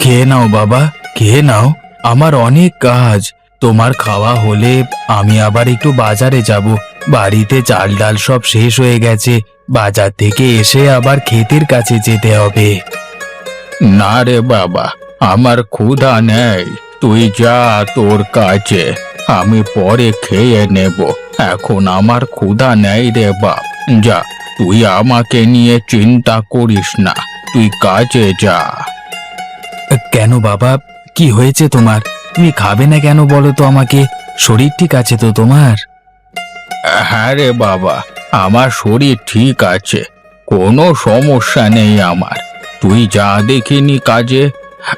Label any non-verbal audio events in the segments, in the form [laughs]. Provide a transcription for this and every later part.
খেয়ে নাও বাবা? খেয়ে নাও? আমার অনেক কাজ। তোমার খাওয়া হলে আমি আবার একটু বাজারে যাব। বাড়িতে চাল ডাল সব শেষ হয়ে গেছে। বাজার থেকে এসে আবার ক্ষেতের কাছে যেতে হবে। না রে বাবা, আমার ক্ষুধা নেই। তুই যা তোর কাছে আমি পরে খেয়ে নেব। এখন আমার ক্ষুধা নেই রে বাপ। যা। তুই আমাকে নিয়ে চিন্তা করিস না তুই কাজে যা। কেন বাবা? কি হয়েছে তোমার? তুমি খাবে না কেন বলো তো আমাকে? শরীর ঠিক আছে তো তোমার? হ্যাঁ রে বাবা আমার শরীর ঠিক আছে কোনো সমস্যা নেই আমার। তুই যা দেখিনি কাজে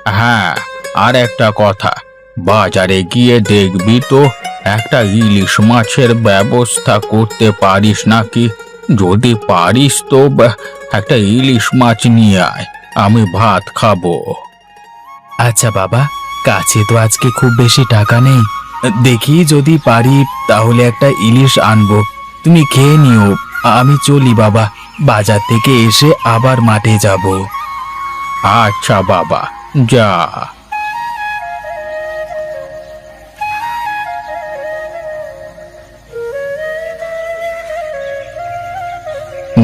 হ্যাঁ আর একটা কথা বাজারে গিয়ে দেখবি তো একটা ইলিশ মাছের ব্যবস্থা করতে পারিস নাকি? যদি পারিস তো বা- একটা ইলিশ মাছ নিয়ে আয় আমি ভাত খাব। আচ্ছা বাবা কাছে তো আজকে খুব বেশি টাকা নেই। দেখি যদি পারি তাহলে একটা ইলিশ আনব। তুমি খেয়ে নিও আমি চলি বাবা বাজার থেকে এসে আবার মাঠে যাব। আচ্ছা বাবা যা।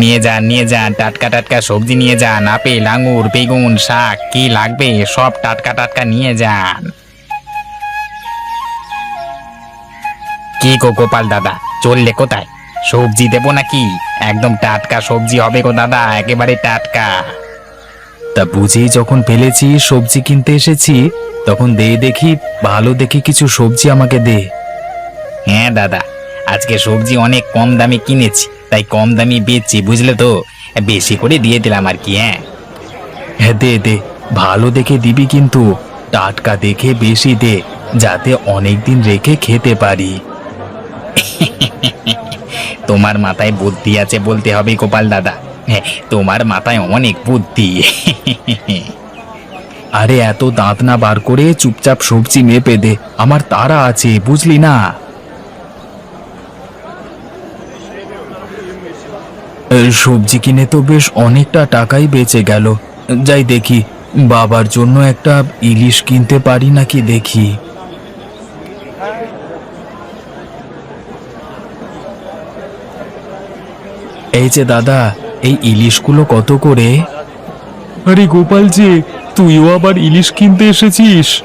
নিয়ে যান নিয়ে যান, টাটকা টাটকা সবজি নিয়ে যান, আপেল, আঙুর, বেগুন, শাক, কি লাগবে, সব টাটকা টাটকা নিয়ে যান। কি গো গোপাল দাদা, চললে কোথায়? সবজি দেবো নাকি? একদম টাটকা সবজি হবে গো দাদা, একেবারে টাটকা। তা বুঝেই যখন ফেলেছি, সবজি কিনতে এসেছি, তখন দে দেখি, ভালো দেখে কিছু সবজি আমাকে দে। হ্যাঁ দাদা, আজকে সবজি অনেক কম দামে কিনেছি। তাই কম দামি বেচছি, বুঝলে তো? বেশি করে দিয়ে দিলাম আর কি হ্যাঁ? হ্যাঁ দে দে, ভালো দেখে দিবি কিন্তু। টাটকা দেখে বেশি দে, যাতে অনেক দিন রেখে খেতে পারি। [laughs] তোমার মাথায় বুদ্ধি আছে বলতে হবে গোপাল দাদা। হ্যাঁ তোমার মাথায় অনেক বুদ্ধি। [laughs] আরে, এত দাঁত না বার করে চুপচাপ সবজি মেপে দে, আমার তারা আছে, বুঝলি না? সবজি কিনে তো বেশ অনেকটা টাকাই বেঁচে গেল। যাই দেখি বাবার জন্য একটা ইলিশ কিনতে পারি নাকি দেখি। এই যে দাদা এই ইলিশগুলো কত করে? আরে গোপাল যে তুইও আবার ইলিশ কিনতে এসেছিস?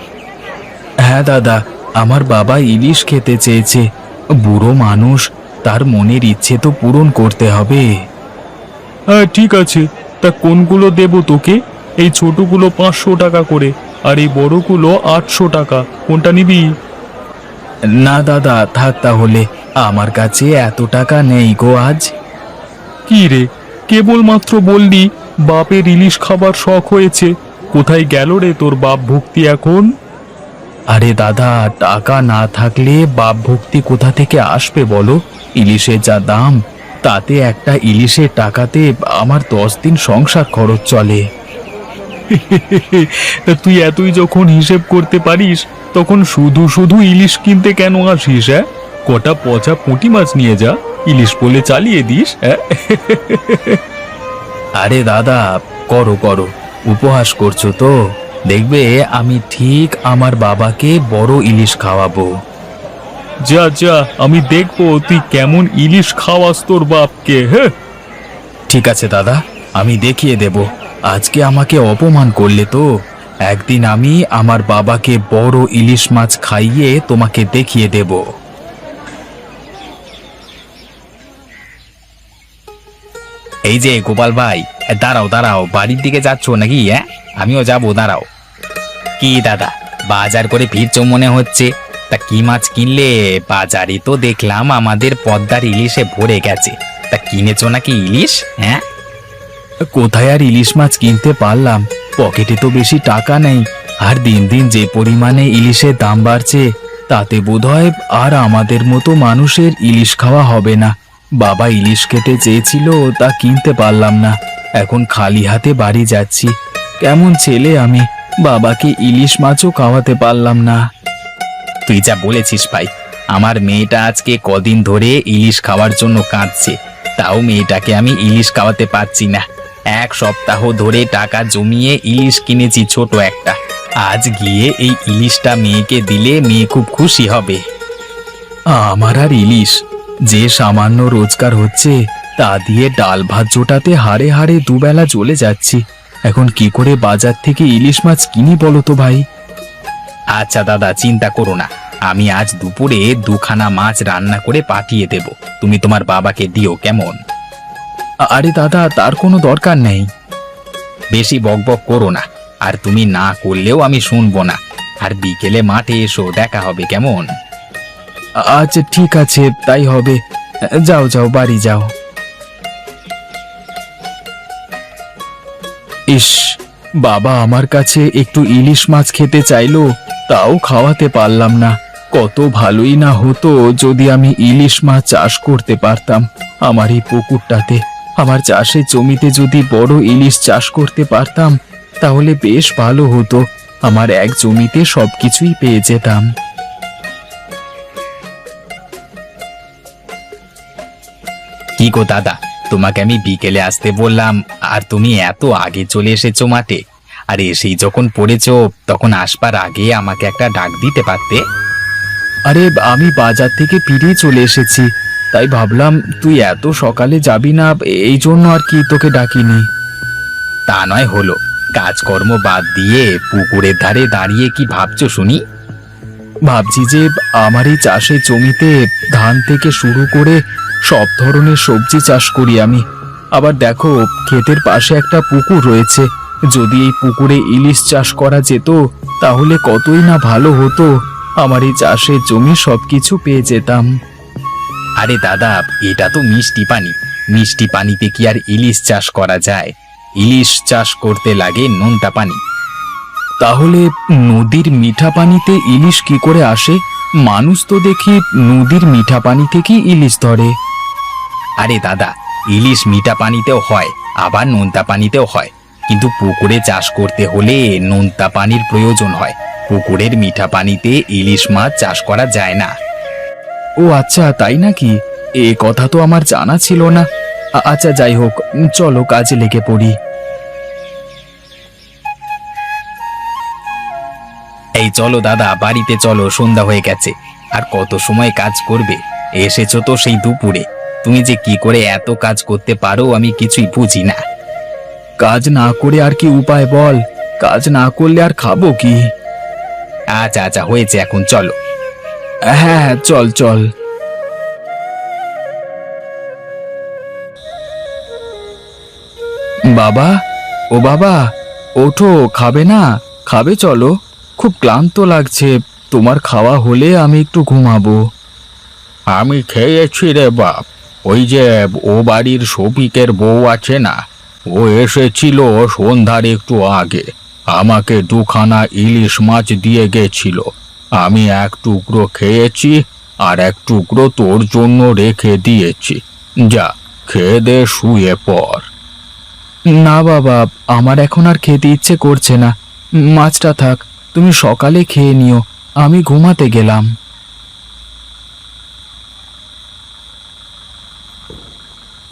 হ্যাঁ দাদা আমার বাবা ইলিশ খেতে চেয়েছে। বুড়ো মানুষ তার মনের ইচ্ছে তো পূরণ করতে হবে। হ্যাঁ ঠিক আছে। তা কোনগুলো দেব তোকে? এই ছোটগুলো পাঁচশো টাকা করে আর এই বড়গুলো আটশো টাকা। কোনটা নিবি? না দাদা থাক তাহলে। আমার কাছে এত টাকা নেই গো আজ। কি রে? কেবলমাত্র বললি বাপের ইলিশ খাবার শখ হয়েছে। কোথায় গেল রে তোর বাপ ভক্তি এখন? আরে দাদা টাকা না থাকলে বাপ ভক্তি কোথা থেকে আসবে বলো? ইলিশের যা দাম তাতে একটা ইলিশের টাকাতে আমার দশ দিন সংসার খরচ চলে। তা তুই এতই যখন হিসেব করতে পারিস, তখন শুধু শুধু ইলিশ কিনতে কেন আসিস হ্যাঁ? কটা পচা পুঁটি মাছ নিয়ে যা, ইলিশ বলে চালিয়ে দিস হ্যাঁ? আরে দাদা, করো করো। উপহাস করছ তো। দেখবে আমি ঠিক আমার বাবাকে বড় ইলিশ খাওয়াবো। যা যা, আমি দেখব তুই কেমন ইলিশ খাওয়াস তোর বাপকে হ্যাঁ? ঠিক আছে, দাদা, আমি দেখিয়ে দেব। আজকে আমাকে অপমান করলে তো। একদিন আমি আমার বাবাকে বড় ইলিশ মাছ খাইয়ে তোমাকে দেখিয়ে দেব। এই যে, গোপাল ভাই, দাঁড়াও দাঁড়াও, বাড়ির দিকে যাচ্ছ নাকি হ্যাঁ? আমিও যাব, দাঁড়াও। কি দাদা, বাজার করে ফিরছো মনে হচ্ছে? তা কি মাছ কিনলে? বাজারে তো দেখলাম আমাদের পদ্মার ইলিশে ভরে গেছে। তা কিনেছো নাকি ইলিশ? হ্যাঁ? কোথায় আর ইলিশ মাছ কিনতে পারলাম? পকেটে তো বেশি টাকা নেই। আর দিন দিন যে পরিমাণে ইলিশের দাম বাড়ছে, তাতে বোধহয় আর আমাদের মতো মানুষের ইলিশ খাওয়া হবে না। বাবা ইলিশ খেতে চেয়েছিল, তা কিনতে পারলাম না। এখন খালি হাতে বাড়ি যাচ্ছি। কেমন ছেলে আমি, বাবাকে ইলিশ মাছও খাওয়াতে পারলাম না। তুই যা বলেছিস ভাই। আমার মেয়েটা আজকে কদিন ধরে ইলিশ খাওয়ার জন্য কাঁদছে। তাও মেয়েটাকে আমি ইলিশ খাওয়াতে পারছি না। এক সপ্তাহ ধরে টাকা জমিয়ে ইলিশ কিনেছি ছোট একটা। আজ গিয়ে এই ইলিশটা মেয়েকে দিলে মেয়ে খুব খুশি হবে। আমার আর ইলিশ, যে সামান্য রোজগার হচ্ছে, তা দিয়ে ডাল ভাত জোটাতে হাড়ে হাড়ে দুবেলা চলে যাচ্ছি। এখন কি করে বাজার থেকে ইলিশ মাছ কিনি বলো তো ভাই? আচ্ছা দাদা চিন্তা করো না। আমি আজ দুপুরে দুখানা মাছ রান্না করে পাঠিয়ে দেব। তুমি তোমার বাবাকে দিও কেমন? আরে দাদা তার কোনো দরকার নেই। বেশি বকবক করো না। আর তুমি না করলেও আমি শুনব না। আর বিকেলে মাঠে এসো দেখা হবে কেমন? আচ্ছা ঠিক আছে তাই হবে। যাও যাও বাড়ি যাও। ইস বাবা আমার কাছে একটু ইলিশ মাছ খেতে চাইলো, তাও খাওয়াতে পারলাম না। কত ভালোই না হতো যদি আমি ইলিশ মাছ চাষ করতে পারতাম আমার এই পুকুরটাতে। আমার চাষের জমিতে যদি বড় ইলিশ চাষ করতে পারতাম, তাহলে বেশ ভালো হতো। আমার এক জমিতে সবকিছুই পেয়ে যেতাম। কি গো দাদা তোমাকে আমি বিকেলে আসতে বললাম আর তুমি এত আগে চলে এসেছ মাঠে। আর এসেই যখন পড়েছো তখন আসবার আগে আমাকে একটা ডাক দিতে পারতে? আরে আমি বাজার থেকে ফিরেই চলে এসেছি। তাই ভাবলাম তুই এত সকালে যাবি না এই জন্য আর কি তোকে ডাকিনি। তা নয় হলো কাজকর্ম বাদ দিয়ে পুকুরের ধারে দাঁড়িয়ে কি ভাবছ শুনি? ভাবছি যে আমার এই চাষের জমিতে ধান থেকে শুরু করে সব ধরনের সবজি চাষ করি আমি। আবার দেখো ক্ষেতের পাশে একটা পুকুর রয়েছে। যদি এই পুকুরে ইলিশ চাষ করা যেত তাহলে কতই না ভালো হতো। আমার এই চাষের জমি সবকিছু পেয়ে যেতাম। আরে দাদা এটা তো মিষ্টি পানি। মিষ্টি পানিতে কি আর ইলিশ চাষ করা যায়? ইলিশ চাষ করতে লাগে নোনতা পানি। তাহলে নদীর মিঠা পানিতে ইলিশ কি করে আসে? মানুষ তো দেখি নদীর মিঠা পানি থেকেই ইলিশ ধরে। আরে দাদা, ইলিশ মিঠা পানিতেও হয়, আবার নোনতা পানিতেও হয়। কিন্তু পুকুরে চাষ করতে হলে নোনতা পানির প্রয়োজন হয়। পুকুরের মিঠা পানিতে ইলিশ মাছ চাষ করা যায় না। ও আচ্ছা তাই নাকি? এ কথা তো আমার জানা ছিল না। আচ্ছা যাই হোক চলো, কাজে লেগে পড়ি। এই চলো দাদা, বাড়িতে চলো, সন্ধ্যা হয়ে গেছে। আর কত সময় কাজ করবে? এসেছ তো সেই দুপুরে। তুমি যে কি করে এত কাজ করতে পারো আমি কিছুই বুঝি না। কাজ না করে আর কি উপায় বল? কাজ না করলে আর খাব কি? আচ্ছা আচ্ছা হয়েছে এখন, চলো। হ্যাঁ হ্যাঁ চল চল। বাবা, ও বাবা, ওঠো, খাবে না? খাবে, চলো। খুব ক্লান্ত লাগছে। তোমার খাওয়া হলে আমি একটু ঘুমাবো। আমি খেয়েছি রে বাপ। ওই যে ও বাড়ির শফিকের বউ আছে না, ও এসেছিল সন্ধ্যার একটু আগে। আমাকে দুখানা ইলিশ মাছ দিয়ে গেছিল। আমি এক টুকরো খেয়েছি আর এক টুকরো তোর জন্য রেখে দিয়েছি। যা, খেয়ে দে, শুয়ে পর না বাবা, আমার এখন আর খেতে ইচ্ছে করছে না। মাছটা থাক, তুমি সকালে খেয়ে নিও, আমি ঘুমাতে গেলাম।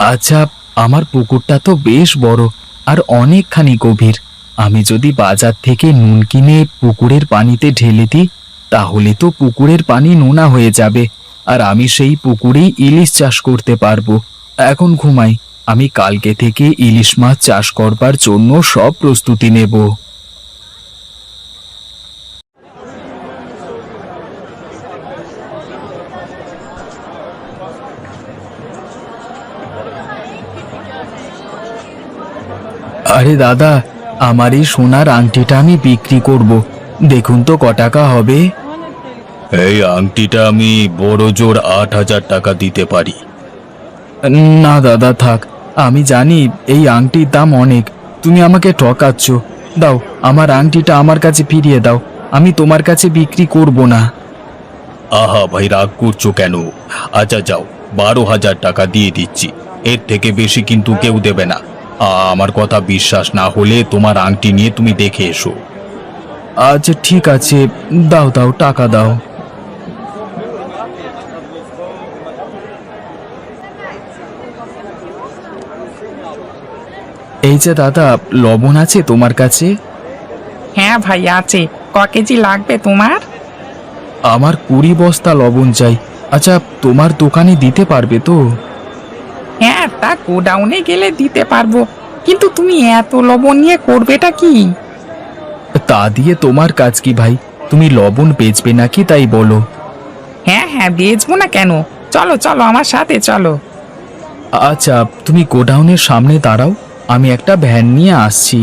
আচ্ছা আমার পুকুরটা তো বেশ বড় আর অনেকখানি গভীর। আমি যদি বাজার থেকে নুন কিনে পুকুরের পানিতে ঢেলে দিই, তাহলে তো পুকুরের পানি নোনা হয়ে যাবে আর আমি সেই পুকুরেই ইলিশ চাষ করতে পারব। এখন ঘুমাই, আমি কালকে থেকে ইলিশ মাছ চাষ করবার জন্য সব প্রস্তুতি নেব। আরে দাদা আমার এই সোনার আংটিটা আমি বিক্রি করব। দেখুন তো ক টাকা হবে। এই আংটিটা আমি বড় জোর আট হাজার টাকা দিতে পারি। না দাদা থাক। আমি জানি এই আংটির দাম অনেক। তুমি আমাকে ঠকাচ্ছ। দাও আমার আংটিটা আমার কাছে ফিরিয়ে দাও। আমি তোমার কাছে বিক্রি করব না। আহা ভাই রাগ করছ কেন? আচ্ছা যাও বারো হাজার টাকা দিয়ে দিচ্ছি। এর থেকে বেশি কিন্তু কেউ দেবে না। আমার কথা বিশ্বাস না হলে তোমার আংটি নিয়ে তুমি দেখে এসো। আচ্ছা ঠিক আছে। দাও দাও টাকা দাও। এই যে দাদা লবণ আছে তোমার কাছে? হ্যাঁ ভাই আছে। ক কেজি লাগবে তোমার? আমার কুড়ি বস্তা লবণ চাই। আচ্ছা তোমার দোকানে দিতে পারবে তো? হ্যাঁ তা গোডাউনে গেলে দিতে পারব। কিন্তু তুমি এত লবণ নিয়ে করবেটা কি? তা দিয়ে তোমার কাজ কি ভাই? তুমি লবণ বেচবে নাকি তাই বলো। হ্যাঁ হ্যাঁ বেচবো না কেন? চলো চলো আমার সাথে চলো। আচ্ছা তুমি গোডাউনের সামনে দাঁড়াও আমি একটা ভ্যান নিয়ে আসছি।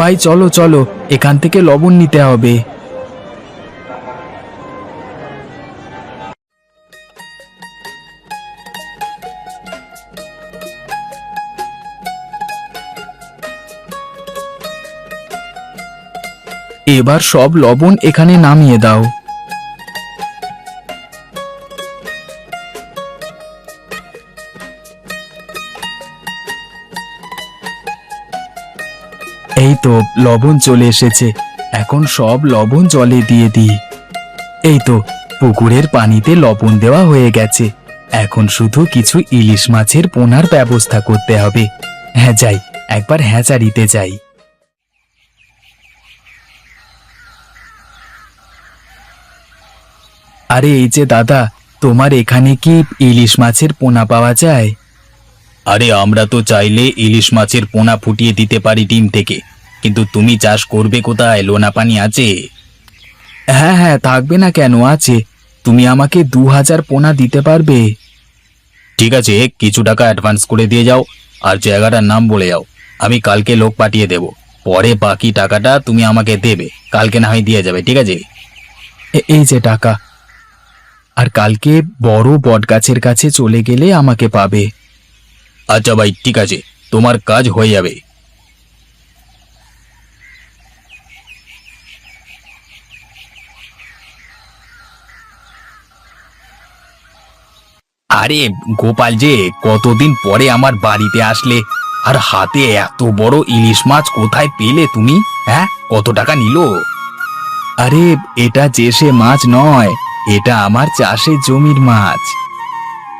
ভাই চলো চলো এখান থেকে লবণ নিতে হবে। এবার সব লবণ এখানে নামিয়ে দাও। এই তো লবণ চলে এসেছে। এখন সব লবণ জলে দিয়ে দিই। এই তো পুকুরের পানিতে লবণ দেওয়া হয়ে গেছে। এখন শুধু কিছু ইলিশ মাছের পোনার ব্যবস্থা করতে হবে। হ্যাঁ যাই, একবার হ্যাঁচারিতে যাই। আরে এই যে দাদা তোমার এখানে কি ইলিশ মাছের পোনা পাওয়া যায়? আরে আমরা তো চাইলে ইলিশ মাছের পোনা ফুটিয়ে দিতে পারি ডিম থেকে কিন্তু তুমি চাষ করবে কোথায়? লোনা পানি আছে? হ্যাঁ হ্যাঁ থাকবে না কেন? আছে। তুমি আমাকে দু হাজার পোনা দিতে পারবে? ঠিক আছে কিছু টাকা অ্যাডভান্স করে দিয়ে যাও আর জায়গাটার নাম বলে যাও। আমি কালকে লোক পাঠিয়ে দেব। পরে বাকি টাকাটা তুমি আমাকে দেবে। কালকে না হয় দিয়ে যাবে ঠিক আছে? এই যে টাকা। আর কালকে বড় বটগাছের কাছে চলে গেলে আমাকে পাবে। আচ্ছা ভাই ঠিক আছে। তোমার কাজ হয়ে যাবে। আরে গোপাল যে কতদিন পরে আমার বাড়িতে আসলে? আর হাতে এত বড় ইলিশ মাছ কোথায় পেলে তুমি? হ্যাঁ কত টাকা নিল? আরে এটা যে সে মাছ নয়। এটা আমার চাষের জমির মাছ।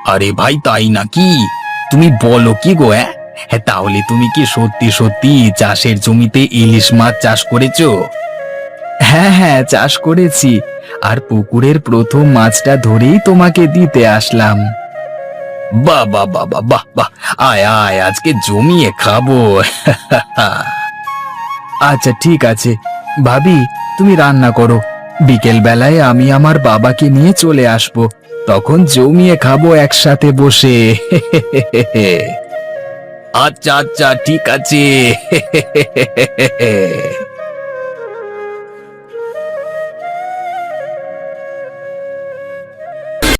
আরে ভাই, তাই নাকি? তুমি বলো কি গো হ্যাঁ তাহলে তুমি কি সত্যি সত্যি চাষের জমিতে ইলিশ মাছ চাষ করেছ? হ্যাঁ হ্যাঁ চাষ করেছি। আর পুকুরের প্রথম মাছটা ধরেই তোমাকে দিতে আসলাম। বাহ বাহ বাহ। আয় আয়, আজকে জমিয়ে খাব। [laughs] আচ্ছা ঠিক আছে। ভাবি, তুমি রান্না করো। বিকেল বেলায় আমি আমার বাবাকে নিয়ে চলে আসব। তখন জমিয়ে খাব একসাথে বসে। [laughs] আচ্ছা আচ্ছা ঠিক আছে। [laughs]